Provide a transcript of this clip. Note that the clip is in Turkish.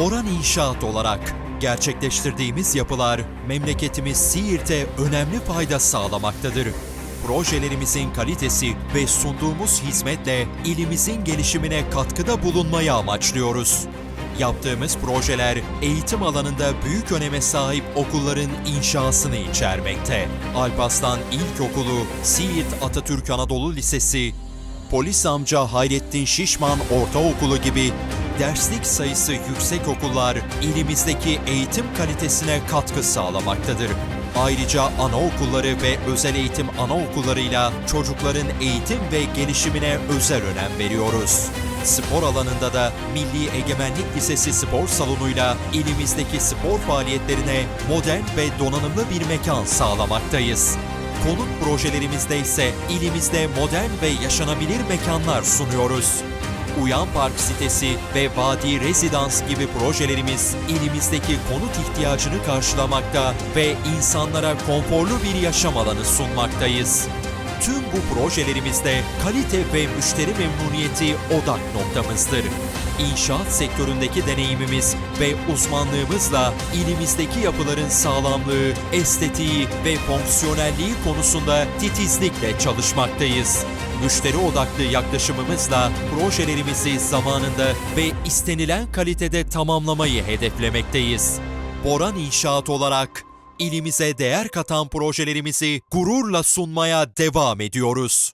İnşaat olarak gerçekleştirdiğimiz yapılar memleketimiz Siirt'e önemli fayda sağlamaktadır. Projelerimizin kalitesi ve sunduğumuz hizmetle ilimizin gelişimine katkıda bulunmayı amaçlıyoruz. Yaptığımız projeler eğitim alanında büyük öneme sahip okulların inşasını içermekte. Alparslan İlkokulu, Siirt Atatürk Anadolu Lisesi, Polis Amca Hayrettin Şişman Ortaokulu gibi derslik sayısı yüksek okullar ilimizdeki eğitim kalitesine katkı sağlamaktadır. Ayrıca anaokulları ve özel eğitim anaokullarıyla çocukların eğitim ve gelişimine özel önem veriyoruz. Spor alanında da Milli Egemenlik Lisesi Spor Salonu'yla ilimizdeki spor faaliyetlerine modern ve donanımlı bir mekan sağlamaktayız. Konut projelerimizde ise ilimizde modern ve yaşanabilir mekanlar sunuyoruz. Uyan Park sitesi ve Vadi Rezidans gibi projelerimiz ilimizdeki konut ihtiyacını karşılamakta ve insanlara konforlu bir yaşam alanı sunmaktayız. Tüm bu projelerimizde kalite ve müşteri memnuniyeti odak noktamızdır. İnşaat sektöründeki deneyimimiz ve uzmanlığımızla ilimizdeki yapıların sağlamlığı, estetiği ve fonksiyonelliği konusunda titizlikle çalışmaktayız. Müşteri odaklı yaklaşımımızla projelerimizi zamanında ve istenilen kalitede tamamlamayı hedeflemekteyiz. Boran İnşaat olarak ilimize değer katan projelerimizi gururla sunmaya devam ediyoruz.